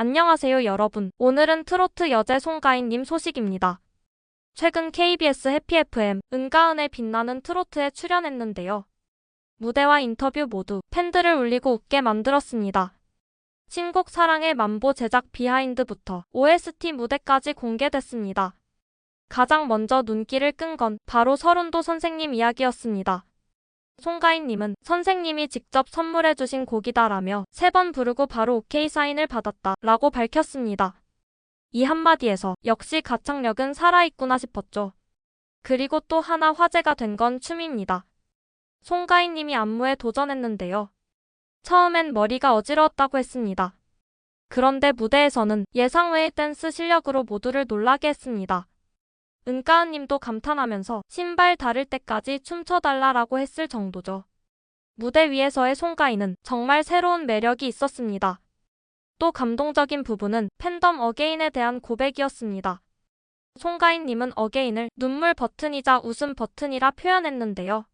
안녕하세요 여러분. 오늘은 트로트 여제 송가인님 소식입니다. 최근 KBS 해피 FM 은가은의 빛나는 트로트에 출연했는데요. 무대와 인터뷰 모두 팬들을 울리고 웃게 만들었습니다. 신곡 사랑의 만보 제작 비하인드부터 OST 무대까지 공개됐습니다. 가장 먼저 눈길을 끈 건 바로 서른도 선생님 이야기였습니다. 송가인님은 선생님이 직접 선물해주신 곡이다라며 세 번 부르고 바로 오케이 사인을 받았다 라고 밝혔습니다. 이 한마디에서 역시 가창력은 살아있구나 싶었죠. 그리고 또 하나 화제가 된 건 춤입니다. 송가인님이 안무에 도전했는데요. 처음엔 머리가 어지러웠다고 했습니다. 그런데 무대에서는 예상 외의 댄스 실력으로 모두를 놀라게 했습니다. 은가은님도 감탄하면서 신발 다를 때까지 춤춰달라라고 했을 정도죠. 무대 위에서의 송가인은 정말 새로운 매력이 있었습니다. 또 감동적인 부분은 팬덤 어게인에 대한 고백이었습니다. 송가인님은 어게인을 눈물 버튼이자 웃음 버튼이라 표현했는데요.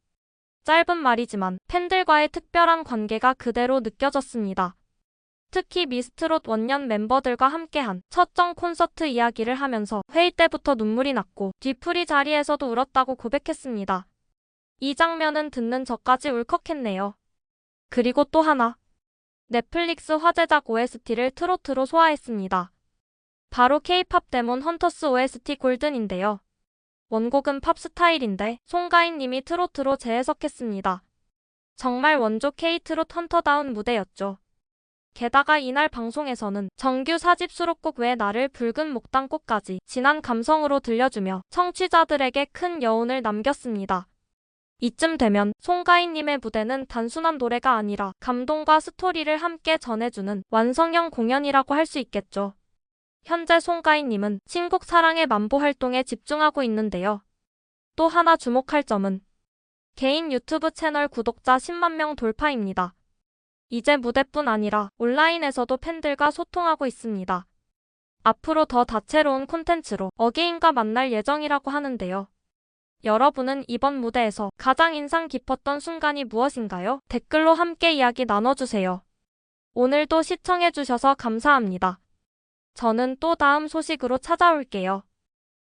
짧은 말이지만 팬들과의 특별한 관계가 그대로 느껴졌습니다. 특히 미스트롯 원년 멤버들과 함께한 첫정 콘서트 이야기를 하면서 회의 때부터 눈물이 났고 뒤풀이 자리에서도 울었다고 고백했습니다. 이 장면은 듣는 저까지 울컥했네요. 그리고 또 하나. 넷플릭스 화제작 OST를 트로트로 소화했습니다. 바로 K-팝 데몬 헌터스 OST 골든인데요. 원곡은 팝 스타일인데 송가인 님이 트로트로 재해석했습니다. 정말 원조 K-트롯 헌터다운 무대였죠. 게다가 이날 방송에서는 정규 4집 수록곡 외 나를 붉은 목단꽃까지 진한 감성으로 들려주며 청취자들에게 큰 여운을 남겼습니다. 이쯤 되면 송가인님의 무대는 단순한 노래가 아니라 감동과 스토리를 함께 전해주는 완성형 공연이라고 할 수 있겠죠. 현재 송가인님은 신곡 사랑의 만보 활동에 집중하고 있는데요. 또 하나 주목할 점은 개인 유튜브 채널 구독자 10만 명 돌파입니다. 이제 무대뿐 아니라 온라인에서도 팬들과 소통하고 있습니다. 앞으로 더 다채로운 콘텐츠로 어게인과 만날 예정이라고 하는데요. 여러분은 이번 무대에서 가장 인상 깊었던 순간이 무엇인가요? 댓글로 함께 이야기 나눠주세요. 오늘도 시청해주셔서 감사합니다. 저는 또 다음 소식으로 찾아올게요.